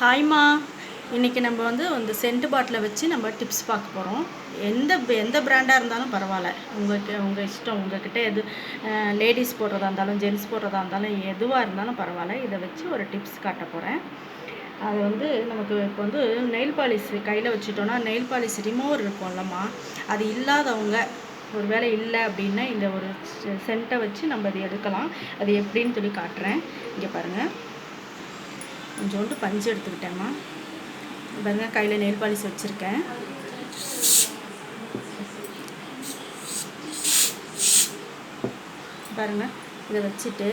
ஹாய்மா இன்றைக்கி நம்ம வந்து இந்த சென்ட் பாட்டிலை வச்சு நம்ம டிப்ஸ் பார்க்க போகிறோம் எந்த எந்த பிராண்டாக இருந்தாலும் பரவாயில்ல. உங்களுக்கு உங்கள் இஷ்டம் உங்கள்கிட்ட எது லேடிஸ் போடுறதா இருந்தாலும் ஜென்ஸ் போடுறதா இருந்தாலும் எதுவாக இருந்தாலும் பரவாயில்ல. இதை வச்சு ஒரு டிப்ஸ் காட்ட போகிறேன் அது வந்து நமக்கு இப்போ வந்து நெயில் பாலிஷ் கையில் வச்சுட்டோன்னா நெயில் பாலிஷ் ரிமூவர் இருக்கும்லம்மா அது இல்லாதவங்க ஒரு வேளை இல்லை அப்படின்னா இந்த ஒரு சென்ட்டை வச்சு நம்ம அதை எடுக்கலாம். அது எப்படின்னு சொல்லி காட்டுறேன். இங்கே பாருங்கள் கொஞ்சோண்டு பஞ்சு எடுத்துக்கிட்டேம்மா. பாருங்க கையில் நெயில் பாலிஷ் வச்சுருக்கேன். பாருங்கள் இதை வச்சுட்டு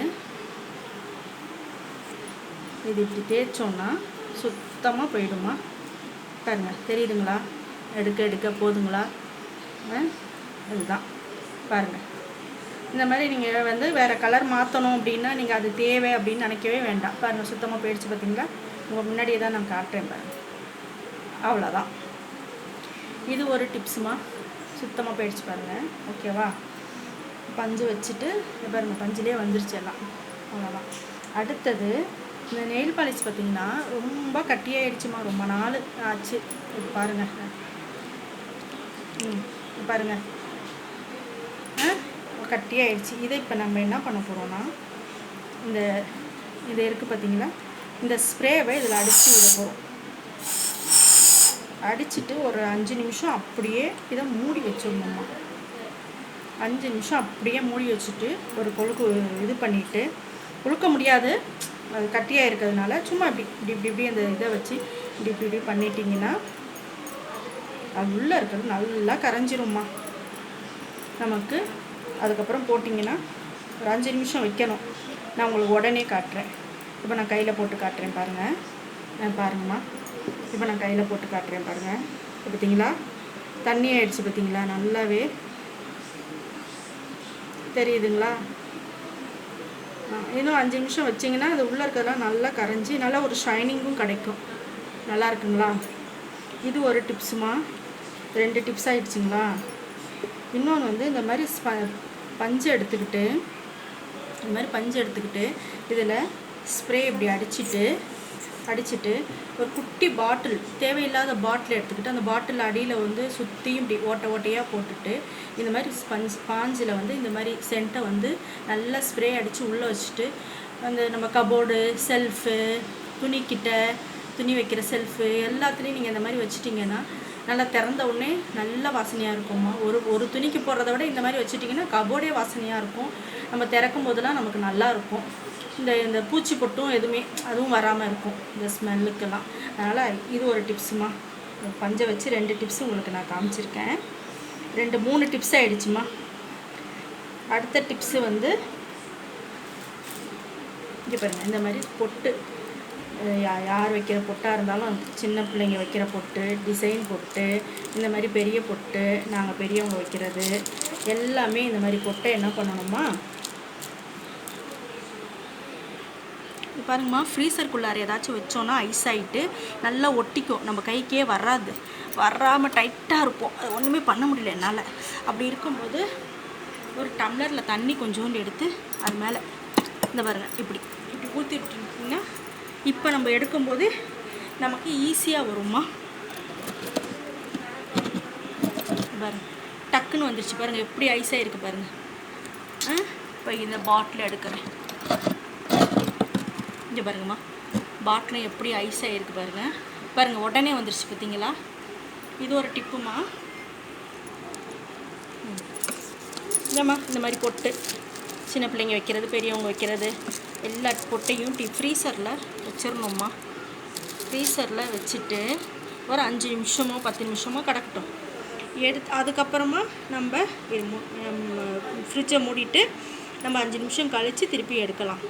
இது இப்படி தேய்ச்சோன்னா சுத்தமாக போயிடுமா பாருங்க தெரியுதுங்களா? எடுக்க எடுக்க போதுங்களா? ஆ? இதுதான் பாருங்கள் இந்த மாதிரி நீங்கள் வந்து வேறு கலர் மாற்றணும் அப்படின்னா நீங்கள் அது தேவை அப்படின்னு நினைக்கவே வேண்டாம். பாருங்கள் சுத்தமாக போயிடுச்சு பார்த்தீங்களா உங்கள் முன்னாடியே தான் நான் காட்டுறேன் பாருங்கள் அவ்வளோதான் இது ஒரு டிப்ஸுமா சுத்தமாக போயிடுச்சு பாருங்கள் ஓகேவா பஞ்சு வச்சுட்டு பாருங்கள் பஞ்சுலேயே வந்துருச்சு எல்லாம். அவ்வளோதான் அடுத்தது இந்த நெயில் பாலிஷ் பார்த்தீங்கன்னா ரொம்ப கட்டியாயிடுச்சுமா? ரொம்ப நாள் ஆச்சு. இது பாருங்கள் ம் பாருங்கள் ஆ? கட்டியாயிடுச்சு. இதை இப்போ நம்ம என்ன பண்ண போகிறோம்னா இந்த இது இருக்குது பார்த்தீங்களா இந்த ஸ்ப்ரேவை இதில் அடித்து விட போகிறோம் அடிச்சுட்டு ஒரு அஞ்சு நிமிஷம் அப்படியே இதை மூடி வச்சிடணுமா அஞ்சு நிமிஷம் அப்படியே மூடி வச்சுட்டு ஒரு கொழுக்கு இது பண்ணிவிட்டு கொழுக்க முடியாது. அது கட்டியாக இருக்கிறதுனால சும்மா இப்படி இப்படி இப்படி இப்படி அந்த இதை வச்சு இப்படி இப்படி இப்படி பண்ணிட்டீங்கன்னா அது உள்ளே இருக்கிறது நல்லா கரைஞ்சிரும்மா. நமக்கு அதுக்கப்புறம் போட்டிங்கன்னா ஒரு அஞ்சு நிமிஷம் வைக்கணும். நான் உங்களுக்கு உடனே காட்டுறேன். இப்போ நான் கையில் போட்டு காட்டுறேன் பாருங்கள் பாருங்கம்மா. இப்போ நான் கையில் போட்டு காட்டுறேன் பாருங்கள் இப்போ பார்த்தீங்களா? தண்ணி ஆயிடுச்சு பார்த்தீங்களா? நல்லாவே தெரியுதுங்களா? இன்னும் அஞ்சு நிமிஷம் வச்சிங்கன்னா அது உள்ளே இருக்கிறதெல்லாம் நல்லா கரைஞ்சி நல்லா ஒரு ஷைனிங்கும் கிடைக்கும். நல்லா இருக்குங்களா? இது ஒரு டிப்ஸுமா ரெண்டு டிப்ஸ் ஆகிடுச்சிங்களா இன்னொன்று வந்து இந்த மாதிரி ஸ்ப- பஞ்சு எடுத்துக்கிட்டு இந்த மாதிரி பஞ்சு எடுத்துக்கிட்டு இதில் ஸ்ப்ரே இப்படி அடிச்சிட்டு அடிச்சிட்டு ஒரு குட்டி பாட்டில் தேவையில்லாத பாட்டில் எடுத்துக்கிட்டு அந்த பாட்டில் அடியில் வந்து சுற்றியும் இப்படி ஓட்டை ஓட்டையாக போட்டுட்டு இந்த மாதிரி ஸ்பஞ்ச் ஸ்பாஞ்சில் வந்து இந்த மாதிரி சென்ட்டை வந்து நல்லா ஸ்ப்ரே அடித்து உள்ளே வச்சுட்டு அந்த நம்ம கபோர்டு செல்ஃபு துணிக்கிட்ட துணி வைக்கிற செல்ஃபு எல்லாத்துலேயும் நீங்கள் இந்த மாதிரி வச்சிட்டிங்கன்னா நல்லா திறந்த உடனே நல்ல வாசனையாக இருக்கும்மா. ஒரு ஒரு துணிக்கு போடுறத விட இந்த மாதிரி வச்சுட்டிங்கன்னா கபோர்டே வாசனையாக இருக்கும். நம்ம திறக்கும் போதெல்லாம் நமக்கு நல்லா இருக்கும். இந்த இந்த பூச்சி பொட்டும் எதுவுமே அதுவும் வராமல் இருக்கும். இந்த ஸ்மெல்லுக்கெல்லாம் அதனால் இது ஒரு டிப்ஸுமா பஞ்சை வச்சு ரெண்டு டிப்ஸ் உங்களுக்கு நான் காமிச்சிருக்கேன். ரெண்டு மூணு டிப்ஸ் ஆகிடுச்சுமா அடுத்த டிப்ஸு வந்து இங்கே பாருங்கள் இந்த மாதிரி பொட்டு. யா- யார் வைக்கிற பொட்டாக இருந்தாலும் சின்ன பிள்ளைங்க வைக்கிற பொட்டு டிசைன் பொட்டு இந்த மாதிரி பெரிய பொட்டு நாங்கள் பெரியவங்க வைக்கிறது எல்லாமே இந்த மாதிரி பொட்டை என்ன பண்ணணுமா? பாருங்கம்மா ஃப்ரீசருக்குள்ளார ஏதாச்சும் வச்சோன்னா ஐஸ் ஆகிட்டு நல்லா ஒட்டிக்கும். நம்ம கைக்கே வராது. வராமல் டைட்டாக இருப்போம். அது ஒன்றுமே பண்ண முடியல என்னால். அப்படி இருக்கும்போது ஒரு டம்ளரில் தண்ணி கொஞ்சோண்டு எடுத்து அது மேலே இந்த பாருங்கள் இப்படி இப்படி ஊற்றி விட்டுருக்கீங்கன்னா இப்போ நம்ம எடுக்கும்போது நமக்கு ஈஸியாக வரும்மா. பாருங்க. டக்குன்னு வந்துருச்சு பாருங்க. எப்படி ஐஸாக இருக்கு பாருங்க. ஆ இப்போ இந்த பாட்டில் எடுக்கிறேன். இங்கே பாருங்கம்மா. பாட்டில் எப்படி ஐஸ் ஆகிருக்கு பாருங்க. பாருங்க உடனே வந்துருச்சு பார்த்தீங்களா? இது ஒரு டிப்புமா இல்லைம்மா இந்த மாதிரி பொட்டு. சின்ன பிள்ளைங்க வைக்கிறது பெரியவங்க வைக்கிறது. எல்லா பொட்டையும் டி ஃப்ரீசரில் வச்சிடணும்மா. ஃப்ரீசரில் வச்சுட்டு ஒரு அஞ்சு நிமிஷமோ பத்து நிமிஷமோ கிடக்கட்டும். எடுத்து அதுக்கப்புறமா நம்ம ஃப்ரிட்ஜை மூடிட்டு நம்ம அஞ்சு நிமிஷம் கழித்து திருப்பி எடுக்கலாம்.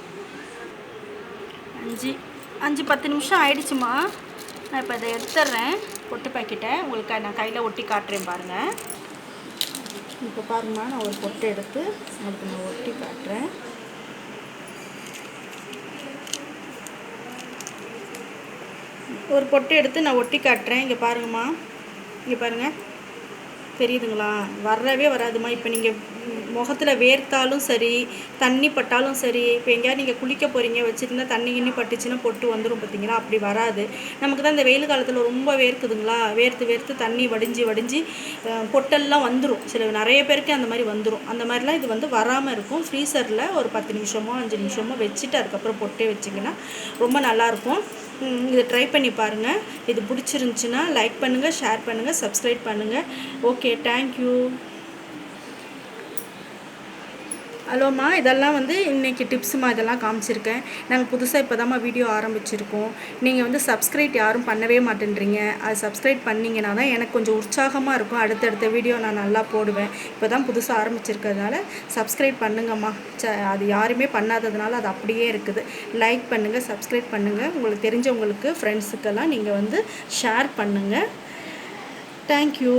அஞ்சு அஞ்சு பத்து நிமிஷம் ஆயிடுச்சுமா நான் இப்போ இதை எடுத்துட்றேன். பொட்டு பாக்கெட்டை உங்களுக்கு நான் கையில் ஒட்டி காட்டுறேன் பாருங்கள் இப்போ பாருங்கம்மா நான் ஒரு பொட்டு எடுத்து உங்களுக்கு நான் ஒட்டி காட்டுறேன். ஒரு பொட்டு எடுத்து நான் ஒட்டி காட்டுறேன். இங்கே பாருங்கம்மா. இங்கே பாருங்கள் தெரியுதுங்களா? வரவே வராதுமா இப்போ நீங்கள் முகத்தில் வேர்த்தாலும் சரி தண்ணி பட்டாலும் சரி இப்போ எங்கேயாவது நீங்கள் குளிக்க போகிறீங்க வச்சுருந்தா தண்ணி கிண்ணி பட்டுச்சுன்னா பொட்டு வந்துடும் பார்த்தீங்களா அப்படி வராது. நமக்கு தான் இந்த வெயில் காலத்தில் ரொம்ப வேர்க்குதுங்களா? வேர்த்து வேர்த்து தண்ணி வடிஞ்சு வடிஞ்சு பொட்டெல்லாம் வந்துடும் சில நிறைய பேருக்கு அந்த மாதிரி வந்துடும் அந்த மாதிரிலாம் இது வந்து வராமல் இருக்கும். ஃப்ரீசரில் ஒரு பத்து நிமிஷமோ அஞ்சு நிமிஷமோ வச்சுட்டு அதுக்கப்புறம் பொட்டே வச்சிங்கன்னா ரொம்ப நல்லாயிருக்கும். இதை ட்ரை பண்ணி பாருங்கள் இது பிடிச்சிருந்துச்சுன்னா லைக் பண்ணுங்கள் ஷேர் பண்ணுங்கள் சப்ஸ்கிரைப் பண்ணுங்கள் ஓகே தேங்க்யூ ஹலோம்மா இதெல்லாம் வந்து இன்றைக்கி டிப்ஸுமா இதெல்லாம் காமிச்சிருக்கேன். நாங்கள் புதுசாக இப்போ வீடியோ ஆரம்பிச்சிருக்கோம். நீங்கள் வந்து சப்ஸ்கிரைப் யாரும் பண்ணவே மாட்டேன்றீங்க. அது சப்ஸ்கிரைப் பண்ணிங்கன்னா தான் எனக்கு கொஞ்சம் உற்சாகமாக இருக்கும். அடுத்தடுத்த வீடியோ நான் நல்லா போடுவேன். இப்போ தான் புதுசாக ஆரம்பிச்சிருக்கிறதுனால சப்ஸ்கிரைப் பண்ணுங்கம்மா. ச அது யாருமே பண்ணாததுனால அது அப்படியே இருக்குது. லைக் பண்ணுங்கள் சப்ஸ்கிரைப் பண்ணுங்கள் உங்களுக்கு தெரிஞ்சவங்களுக்கு ஃப்ரெண்ட்ஸுக்கெல்லாம் நீங்கள் வந்து ஷேர் பண்ணுங்கள் தேங்க்யூ